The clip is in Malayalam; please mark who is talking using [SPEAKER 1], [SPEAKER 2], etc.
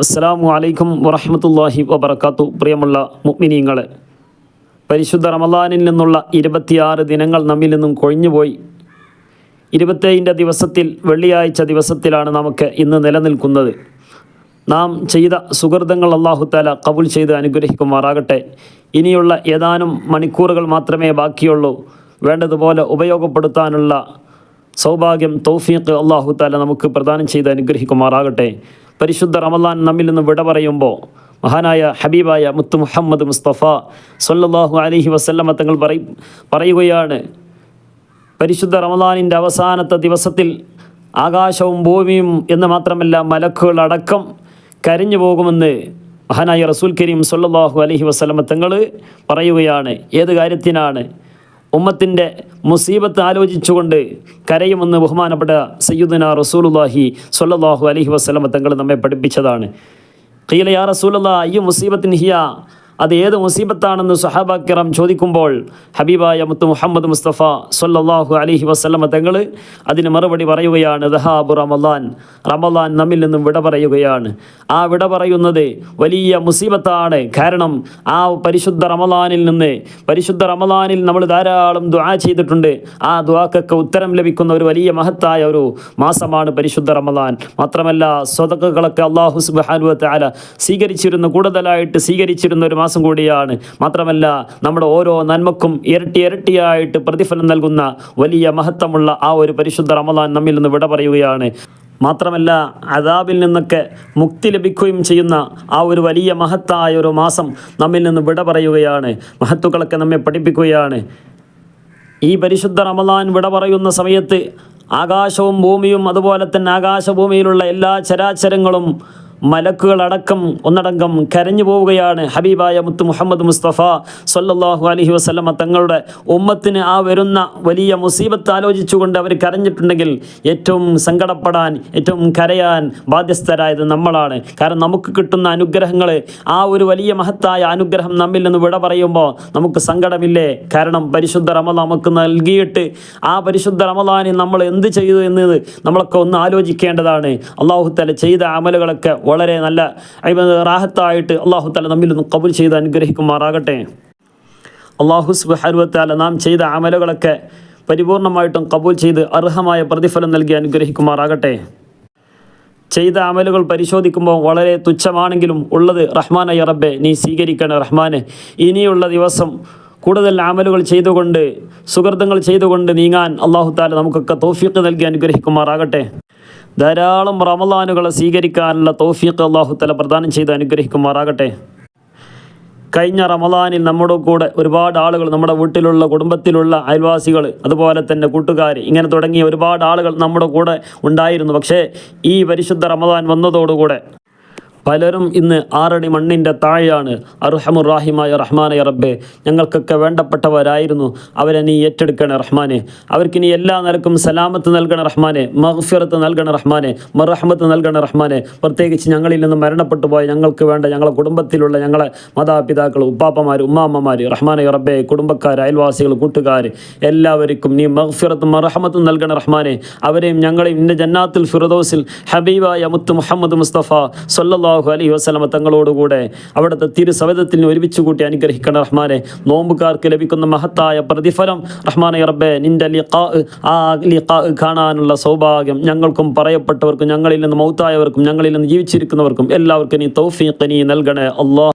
[SPEAKER 1] അസ്സലാമു അലൈക്കും വറഹമത്തല്ലാഹി വബർക്കാത്തു പ്രിയമുള്ള മുഅ്മിനീങ്ങളെ പരിശുദ്ധ റമദാനിൽ നിന്നുള്ള ഇരുപത്തിയാറ് ദിനങ്ങൾ നമ്മിൽ നിന്നും കൊഴിഞ്ഞുപോയി. ഇരുപത്തേഴിന്റെ ദിവസത്തിൽ വെള്ളിയാഴ്ച ദിവസത്തിലാണ് നമുക്ക് ഇന്ന് നിലനിൽക്കുന്നത്. നാം ചെയ്ത സുഹൃതങ്ങൾ അള്ളാഹുത്താല കബുൽ ചെയ്ത് അനുഗ്രഹിക്കുമാറാകട്ടെ. ഇനിയുള്ള ഏതാനും മണിക്കൂറുകൾ മാത്രമേ ബാക്കിയുള്ളൂ. വേണ്ടതുപോലെ ഉപയോഗപ്പെടുത്താനുള്ള സൗഭാഗ്യം തൗഫീഖ് അള്ളാഹു താല നമുക്ക് പ്രദാനം ചെയ്ത് അനുഗ്രഹിക്കുമാറാകട്ടെ. പരിശുദ്ധ റമദാൻ നമ്മിൽ നിന്ന് വിട പറയുമ്പോൾ മഹാനായ ഹബീബായ മുത്തു മുഹമ്മദ് മുസ്തഫ സൊല്ലാഹു അലഹി വസല്ലമ തങ്ങൾ പറയും പറയുകയാണ് പരിശുദ്ധ റമദാനിന്റെ അവസാനത്തെ ദിവസത്തിൽ ആകാശവും ഭൂമിയും എന്ന് മാത്രമല്ല മലക്കുകൾ അടക്കം കരിഞ്ഞു പോകുമെന്ന് മഹാനായ റസൂൽ കരീം സൊല്ലാഹു അലഹി വസല്ലമ തങ്ങൾ പറയുകയാണ്. ഏത് കാര്യത്തിനാണ് ഉമ്മത്തിന്റെ മുസീബത്ത് ആലോചിച്ചുകൊണ്ട് കരയുമെന്ന് ബഹുമാനപ്പെട്ട സയ്യുദന റസൂലുല്ലാഹി സ്വല്ലല്ലാഹു അലഹി വസ്ലമ തങ്ങൾ നമ്മെ പഠിപ്പിച്ചതാണ്. ഖീല യാ റസൂലല്ലാ അയ്യു മുസീബത്തിൻ ഹിയ അത് ഏത് മുസീബത്താണെന്ന് സഹാബാക്കിറം ചോദിക്കുമ്പോൾ ഹബീബായ മുത്ത് മുഹമ്മദ് മുസ്തഫ സൊല്ലാഹു അലൈഹി വസ്ലമ തങ്ങൾ അതിന് മറുപടി പറയുകയാണ് ദഹാബു റമലാൻ റമലാൻ നമ്മിൽ നിന്നും വിട പറയുകയാണ്. ആ വിട പറയുന്നത് വലിയ മുസീബത്താണ്. കാരണം ആ പരിശുദ്ധ റമലാനിൽ നിന്ന് പരിശുദ്ധ റമലാനിൽ നമ്മൾ ധാരാളം ദുആ ചെയ്തിട്ടുണ്ട്. ആ ദുആക്കൊക്കെ ഉത്തരം ലഭിക്കുന്ന ഒരു വലിയ മഹത്തായ ഒരു മാസമാണ് പരിശുദ്ധ റമലാൻ മാത്രമല്ല സ്വതക്കുകളൊക്കെ അള്ളാഹു സുബ്ഹാനഹു വ തആല സ്വീകരിച്ചിരുന്ന കൂടുതലായിട്ട് സ്വീകരിച്ചിരുന്ന ഒരു മാസം കൂടിയാണ്. മാത്രമല്ല നമ്മുടെ ഓരോ നന്മക്കും ഇരട്ടി ഇരട്ടിയായിട്ട് പ്രതിഫലം നൽകുന്ന വലിയ മഹത്വമുള്ള ആ ഒരു പരിശുദ്ധ റമദാൻ നമ്മിൽ നിന്ന് വിട പറയുകയാണ്. മാത്രമല്ല അദാബിൽ നിന്നൊക്കെ മുക്തി ലഭിക്കുകയും ചെയ്യുന്ന ആ ഒരു വലിയ മഹത്തായ ഒരു മാസം നമ്മിൽ നിന്ന് വിട പറയുകയാണ്. മഹത്തുക്കളൊക്കെ നമ്മെ പഠിപ്പിക്കുകയാണ്. ഈ പരിശുദ്ധ റമദാൻ വിട പറയുന്ന സമയത്ത് ആകാശവും ഭൂമിയും അതുപോലെ തന്നെ ആകാശഭൂമിയിലുള്ള എല്ലാ ചരാചരങ്ങളും മലക്കുകളടക്കം ഒന്നടങ്കം കരഞ്ഞു പോവുകയാണ് ഹബീബായ മുത്ത് മുഹമ്മദ് മുസ്തഫ സൊല്ലാഹു അലഹി വസല്ലമ. തങ്ങളുടെ ഉമ്മത്തിന് ആ വരുന്ന വലിയ മുസീബത്ത് ആലോചിച്ചുകൊണ്ട് അവർ കരഞ്ഞിട്ടുണ്ടെങ്കിൽ ഏറ്റവും സങ്കടപ്പെടാൻ ഏറ്റവും കരയാൻ ബാധ്യസ്ഥരായത് നമ്മളാണ്. കാരണം നമുക്ക് കിട്ടുന്ന അനുഗ്രഹങ്ങൾ ആ ഒരു വലിയ മഹത്തായ അനുഗ്രഹം നമ്മിൽ നിന്ന് വിട പറയുമ്പോൾ നമുക്ക് സങ്കടമില്ലേ? കാരണം പരിശുദ്ധ റമദാൻ നമുക്ക് നൽകിയിട്ട് ആ പരിശുദ്ധ റമലാനെ നമ്മൾ എന്ത് ചെയ്തു എന്നത് നമ്മളൊക്കെ ഒന്ന് ആലോചിക്കേണ്ടതാണ്. അള്ളാഹു തല ചെയ്ത അമലുകളൊക്കെ വളരെ നല്ല റാഹത്തായിട്ട് അള്ളാഹു തല നമ്മിൽ നിന്ന് കബുൽ ചെയ്ത് അനുഗ്രഹിക്കുമാറാകട്ടെ. അള്ളാഹു സുബാനുവത്താല നാം ചെയ്ത അമലുകളൊക്കെ പരിപൂർണമായിട്ടും കബൂൽ ചെയ്ത് അർഹമായ പ്രതിഫലം നൽകി അനുഗ്രഹിക്കുമാറാകട്ടെ. ചെയ്ത അമലുകൾ പരിശോധിക്കുമ്പോൾ വളരെ തുച്ഛമാണെങ്കിലും ഉള്ളത് റഹ്മാനായ റബ്ബെ നീ സ്വീകരിക്കണേ റഹ്മാനെ. ഇനിയുള്ള ദിവസം കൂടുതൽ അമലുകൾ ചെയ്തുകൊണ്ട് സുഹൃത്തുക്കൾ ചെയ്തുകൊണ്ട് നീങ്ങാൻ അള്ളാഹു താല നമുക്കൊക്കെ തോഫീക്ക് നൽകി അനുഗ്രഹിക്കുമാറാകട്ടെ. ധാരാളം റമലാനുകളെ സ്വീകരിക്കാനുള്ള തോഫീഖ് അള്ളാഹു താല പ്രദാനം ചെയ്ത് അനുഗ്രഹിക്കുമാറാകട്ടെ. കഴിഞ്ഞ റമദാനിൽ നമ്മുടെ കൂടെ ഒരുപാട് ആളുകൾ നമ്മുടെ വീട്ടിലുള്ള കുടുംബത്തിലുള്ള അയൽവാസികൾ അതുപോലെ തന്നെ കൂട്ടുകാർ ഇങ്ങനെ തുടങ്ങിയ ഒരുപാട് ആളുകൾ നമ്മുടെ കൂടെ ഉണ്ടായിരുന്നു. പക്ഷേ ഈ പരിശുദ്ധ റമദാൻ വന്നതോടുകൂടെ പലരും ഇന്ന് ആറടി മണ്ണിന്റെ താഴെയാണ്. അർഹമുറാഹിമായ റഹ്മാനെ റബ്ബെ ഞങ്ങൾക്കൊക്കെ വേണ്ടപ്പെട്ടവരായിരുന്നു. അവരെ നീ ഏറ്റെടുക്കണേ റഹ്മാനെ. അവർക്ക് നീ എല്ലാ നിലക്കും സലാമത്ത് നൽകണ റഹ്മാനെ. മഹ്ഫിറത്ത് നൽകണ റഹ്മാനെ. മറഹമത്ത് നൽകണ റഹ്മാനെ. പ്രത്യേകിച്ച് ഞങ്ങളിൽ നിന്ന് മരണപ്പെട്ടു പോയ ഞങ്ങൾക്ക് വേണ്ട ഞങ്ങളുടെ കുടുംബത്തിലുള്ള ഞങ്ങളെ മാതാപിതാക്കൾ ഉപ്പാപ്പമാർ ഉമ്മാമ്മമാർ റഹ്മാനെ റബ്ബെ കുടുംബക്കാർ അയൽവാസികൾ കൂട്ടുകാർ എല്ലാവർക്കും നീ മഹ്ഫിറത്തും മറഹമത്തും നൽകണ റഹ്മാനെ. അവരെയും ഞങ്ങളെയും ഇന്ന ജന്നാത്തുൽ ഫിറദോസിൽ ഹബീബായ മുത്ത് മുഹമ്മദ് മുസ്തഫ സല്ലല്ലാഹു അലൈഹി വസ്ലമ തങ്ങളോടുകൂടെ അവിടുത്തെ തിരുസവിധത്തിൽ ഒരുമിച്ച് കൂട്ടി അനുഗ്രഹിക്കണം റഹ്മാനെ നോമ്പുകാർക്ക് ലഭിക്കുന്ന മഹത്തായ പ്രതിഫലം. റഹ്മാനെ റബ്ബെ നിന്റെ ലിഖാ ആ ലിഖാ കാണാനുള്ള സൗഭാഗ്യം ഞങ്ങൾക്കും പറയപ്പെട്ടവർക്കും ഞങ്ങളിൽ നിന്ന് മൗത്തായവർക്കും ഞങ്ങളിൽ നിന്ന് ജീവിച്ചിരിക്കുന്നവർക്കും എല്ലാവർക്കും നീ തൗഫീഖ് നീ നൽകണേ. അള്ളാഹ്